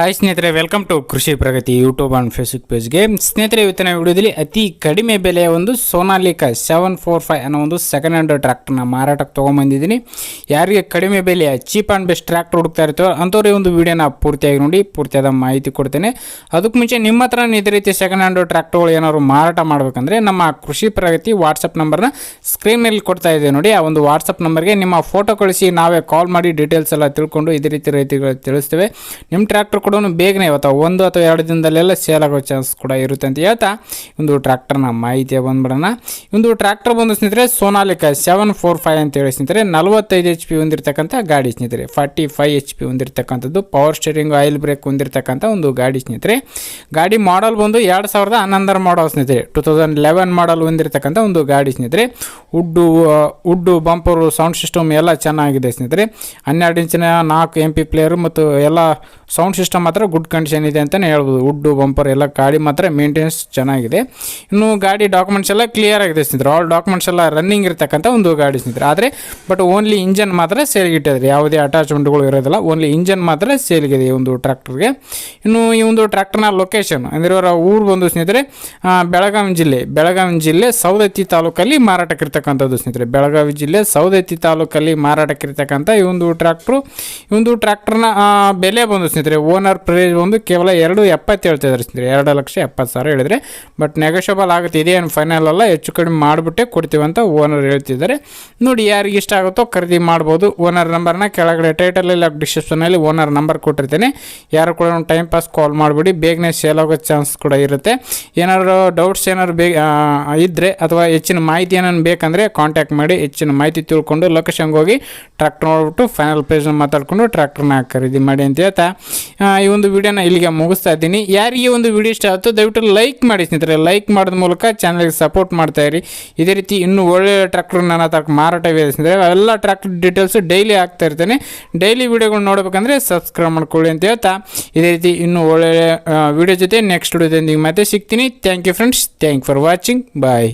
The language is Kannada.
ಹಾಯ್ ಸ್ನೇಹಿತರೆ welcome to Krishi Pragati YouTube and Facebook ಪೇಜ್ಗೆ ಸ್ನೇಹಿತರೆ, ಇವತ್ತಿನ ವಿಡಿಯೋದಲ್ಲಿ ಅತಿ ಕಡಿಮೆ ಬೆಲೆಯ ಒಂದು ಸೋನಾಲಿಕ ಸೆವೆನ್ ಫೋರ್ ಫೈವ್ ಅನ್ನೋ ಒಂದು ಸೆಕೆಂಡ್ ಹ್ಯಾಂಡ್ ಟ್ರ್ಯಾಕ್ಟರ್ನ ಮಾರಾಟಕ್ಕೆ ತೊಗೊಂಬಂದಿದ್ದೀನಿ. ಯಾರಿಗೆ ಕಡಿಮೆ ಬೆಲೆಯ ಚೀಪ್ ಆ್ಯಂಡ್ ಬೆಸ್ಟ್ ಟ್ರ್ಯಾಕ್ಟರ್ ಹುಡುಕ್ತಾ ಇರ್ತೀವೋ ಅಂಥವ್ರಿಗೆ ಒಂದು ವಿಡಿಯೋನ ಪೂರ್ತಿಯಾಗಿ ನೋಡಿ, ಪೂರ್ತಿಯಾದ ಮಾಹಿತಿ ಕೊಡ್ತೇನೆ. ಅದಕ್ಕೆ ಮುಂಚೆ ನಿಮ್ಮ ಹತ್ರ ಇದೇ ರೀತಿ ಸೆಕೆಂಡ್ ಹ್ಯಾಂಡ್ ಟ್ರ್ಯಾಕ್ಟರ್ಗಳು ಏನಾದ್ರು ಮಾರಾಟ ಮಾಡಬೇಕಂದ್ರೆ ನಮ್ಮ ಕೃಷಿ ಪ್ರಗತಿ ವಾಟ್ಸಪ್ ನಂಬರ್ನ ಸ್ಕ್ರೀನ್ ಮೇಲೆ ಕೊಡ್ತಾ ಇದೆ ನೋಡಿ, ಆ ಒಂದು ವಾಟ್ಸಪ್ ನಂಬರ್ಗೆ ನಿಮ್ಮ ಫೋಟೋ ಕಳಿಸಿ, ನಾವೇ ಕಾಲ್ ಮಾಡಿ ಡೀಟೇಲ್ಸ್ ಎಲ್ಲ ತಿಳ್ಕೊಂಡು ಇದೇ ರೀತಿ ರೀತಿಗಳು ತಿಳಿಸ್ತೇವೆ. ನಿಮ್ಮ ಟ್ರ್ಯಾಕ್ಟರ್ ಕೂಡ ಬೇಗನೆ ಇವತ್ತು ಒಂದು ಅಥವಾ ಎರಡು ದಿನದಲ್ಲೆಲ್ಲ ಸೇಲ್ ಆಗೋ ಚಾನ್ಸ್ ಕೂಡ ಇರುತ್ತೆ ಅಂತ ಹೇಳ್ತಾ ಒಂದು ಟ್ರ್ಯಾಕ್ಟರ್ನ ಮಾಹಿತಿ ಬಂದ್ಬಿಡೋಣ. ಒಂದು ಟ್ರ್ಯಾಕ್ಟರ್ ಬಂದು ಸ್ನೇಹಿತರೆ ಸೋನಾಲಿಕ ಸೆವೆನ್ ಫೋರ್ ಫೈವ್ ಅಂತ ಹೇಳಿ ಸ್ನೇಹಿತರೆ, ನಲವತ್ತೈದು ಎಚ್ ಪಿ ಹೊಂದಿರತಕ್ಕಂಥ ಗಾಡಿ ಸ್ನೇಹಿತರೆ. ಫಾರ್ಟಿ ಫೈವ್ ಎಚ್ ಪಿ ಹೊಂದಿರತಕ್ಕಂಥದ್ದು ಪವರ್ ಸ್ಟೇರಿಂಗ್ ಆಯಿಲ್ ಬ್ರೇಕ್ ಹೊಂದಿರತಕ್ಕಂಥ ಒಂದು ಗಾಡಿ ಸ್ನೇಹಿತರೆ. ಗಾಡಿ ಮಾಡಲ್ ಬಂದು ಎರಡು ಸಾವಿರದ ಹನ್ನೊಂದರ ಮಾಡಲ್ ಸ್ನೇಹಿತರೆ. ಟೂ ತೌಸಂಡ್ ಲೆವೆನ್ ಮಾಡಲ್ ಹೊಂದಿರತಕ್ಕಂಥ ಒಂದು ಗಾಡಿ ಸ್ನೇಹಿತರೆ. ಉಡ್ಡು ಉಡ್ಡು, ಬಂಪರು ಸೌಂಡ್ ಸಿಸ್ಟಮ್ ಎಲ್ಲ ಚೆನ್ನಾಗಿದೆ ಸ್ನೇಹಿತರೆ. ಹನ್ನೆರಡು ಇಂಚಿನ ನಾಲ್ಕು ಎಂ ಪಿ ಪ್ಲೇಯರು ಮತ್ತು ಎಲ್ಲ ಸೌಂಡ್ ಸಿಸ್ಟಮ್ ಮಾತ್ರ ಗುಡ್ ಕಂಡೀಷನ್ ಇದೆ ಅಂತಲೇ ಹೇಳ್ಬೋದು. ವುಡ್ಡು ಬಂಪರ್ ಎಲ್ಲ ಗಾಡಿ ಮಾತ್ರ ಮೇಂಟೆನೆನ್ಸ್ ಚೆನ್ನಾಗಿದೆ. ಇನ್ನು ಗಾಡಿ ಡಾಕ್ಯುಮೆಂಟ್ಸ್ ಎಲ್ಲ ಕ್ಲಿಯರ್ ಆಗಿದೆ ಸ್ನೇಹಿತರೆ. ಆಲ್ ಡಾಕ್ಯುಮೆಂಟ್ಸ್ ಎಲ್ಲ ರನ್ನಿಂಗ್ ಇರತಕ್ಕಂಥ ಒಂದು ಗಾಡಿ ಸ್ನೇಹಿತರೆ. ಆದರೆ ಬಟ್ ಓನ್ಲಿ ಇಂಜನ್ ಮಾತ್ರ ಇಟ್ಟಿದ್ದಾರೆ. ಯಾವುದೇ ಅಟ್ಯಾಚ್ಮೆಂಟ್ಗಳು ಇರೋದಿಲ್ಲ. ಓನ್ಲಿ ಇಂಜನ್ ಮಾತ್ರ ಸೇಲ್ಗಿದೆ ಈ ಒಂದು ಟ್ರ್ಯಾಕ್ಟರ್ಗೆ ಇನ್ನು ಈ ಒಂದು ಟ್ರ್ಯಾಕ್ಟರ್ನ ಲೊಕೇಶನ್ ಅಂದರೆ ಅವರ ಊರು ಬಂದು ಸ್ನೇಹಿತರೆ ಬೆಳಗಾವಿ ಜಿಲ್ಲೆ. ಬೆಳಗಾವಿ ಜಿಲ್ಲೆ ಸೌದತ್ತಿ ತಾಲೂಕಲ್ಲಿ ಮಾರಾಟಕ್ಕಿರ್ತಕ್ಕಂಥದ್ದು ಸ್ನೇಹಿತರೆ. ಬೆಳಗಾವಿ ಜಿಲ್ಲೆ ಸೌದತ್ತಿ ತಾಲೂಕಲ್ಲಿ ಮಾರಾಟಕ್ಕಿರ್ತಕ್ಕಂಥ ಈ ಒಂದು ಟ್ರ್ಯಾಕ್ಟ್ರು ಈ ಒಂದು ಟ್ರ್ಯಾಕ್ಟರ್ನ ಬೆಲೆ ಬಂದು ಸ್ನೇಹಿತರೆ ಓನರ್ ಪ್ರೈಸ್ ಒಂದು ಕೇವಲ ಎರಡು ಎಪ್ಪತ್ತು ಹೇಳ್ತಿದ್ದಾರೆ ಎರಡು ಲಕ್ಷ ಎಪ್ಪತ್ತು ಸಾವಿರ ಹೇಳಿದರೆ. ಬಟ್ ನೆಗೋಷಿಯಬಲ್ ಆಗುತ್ತೆ. ಇದೇನು ಫೈನಲ್ ಅಲ್ಲ, ಹೆಚ್ಚು ಕಡಿಮೆ ಮಾಡಿಬಿಟ್ಟೆ ಕೊಡ್ತೀವಿ ಅಂತ ಓನರ್ ಹೇಳ್ತಿದ್ದಾರೆ. ನೋಡಿ, ಯಾರಿಗೆ ಇಷ್ಟ ಆಗುತ್ತೋ ಖರೀದಿ ಮಾಡ್ಬೋದು. ಓನರ್ ನಂಬರ್ನ ಕೆಳಗಡೆ ಟೈಟಲ್ ಇಲ್ಲ ಡಿಸ್ಕ್ರಿಪ್ಷನಲ್ಲಿ ಓನರ್ ನಂಬರ್ ಕೊಟ್ಟಿರ್ತೇನೆ. ಯಾರು ಕೂಡ ಟೈಮ್ ಪಾಸ್ ಕಾಲ್ ಮಾಡಿಬಿಡಿ. ಬೇಗನೆ ಸೇಲ್ ಆಗೋ ಚಾನ್ಸ್ ಕೂಡ ಇರುತ್ತೆ. ಏನಾದರೂ ಡೌಟ್ಸ್ ಏನಾದ್ರು ಬೇ ಇದ್ದರೆ ಅಥವಾ ಹೆಚ್ಚಿನ ಮಾಹಿತಿ ಏನಾದ್ರು ಬೇಕಂದರೆ ಕಾಂಟ್ಯಾಕ್ಟ್ ಮಾಡಿ. ಹೆಚ್ಚಿನ ಮಾಹಿತಿ ತಿಳ್ಕೊಂಡು ಲೊಕೇಶನ್ಗೆ ಹೋಗಿ ಟ್ರ್ಯಾಕ್ಟರ್ ನೋಡ್ಬಿಟ್ಟು ಫೈನಲ್ ಪ್ರೈಸ್ನ ಮಾತಾಡ್ಕೊಂಡು ಟ್ರ್ಯಾಕ್ಟರ್ನ ಖರೀದಿ ಮಾಡಿ ಅಂತ ಹೇಳ್ತಾ. ಈ ಒಂದು ವಿಡಿಯೋನ ಇಲ್ಲಿಗೆ ಮುಗಿಸ್ತಾ ಇದ್ದೀನಿ. ಯಾರಿಗೆ ಒಂದು ವಿಡಿಯೋ ಇಷ್ಟ ಆಯಿತು ದಯವಿಟ್ಟು ಲೈಕ್ ಮಾಡಿ ಸ್ನೇಹಿತರೆ. ಲೈಕ್ ಮಾಡೋದ ಮೂಲಕ ಚಾನಲ್ಗೆ ಸಪೋರ್ಟ್ ಮಾಡ್ತಾ ಇರಿ. ಇದೇ ರೀತಿ ಇನ್ನೂ ಒಳ್ಳೆಯ ಟ್ರ್ಯಾಕ್ಟರ್ ನನ್ನ ಹತ್ರ ಮಾರಾಟವಿದೆ ಸ್ನೇಹಿತರೆ. ಎಲ್ಲ ಟ್ರ್ಯಾಕ್ಟರ್ ಡೀಟೇಲ್ಸ್ ಡೈಲಿ ಹಾಕ್ತಾ ಇರ್ತೇನೆ. ಡೈಲಿ ವಿಡಿಯೋಗಳು ನೋಡಬೇಕಂದ್ರೆ ಸಬ್ಸ್ಕ್ರೈಬ್ ಮಾಡ್ಕೊಳ್ಳಿ ಅಂತ ಹೇಳ್ತಾ. ಇದೇ ರೀತಿ ಇನ್ನೂ ಒಳ್ಳೆಯ ವಿಡಿಯೋ ಜೊತೆ ನೆಕ್ಸ್ಟ್ ವಿಡಿಯೋದೊಂದಿಗೆ ಮತ್ತೆ ಸಿಗ್ತೀನಿ. Thank you friends thank for watching bye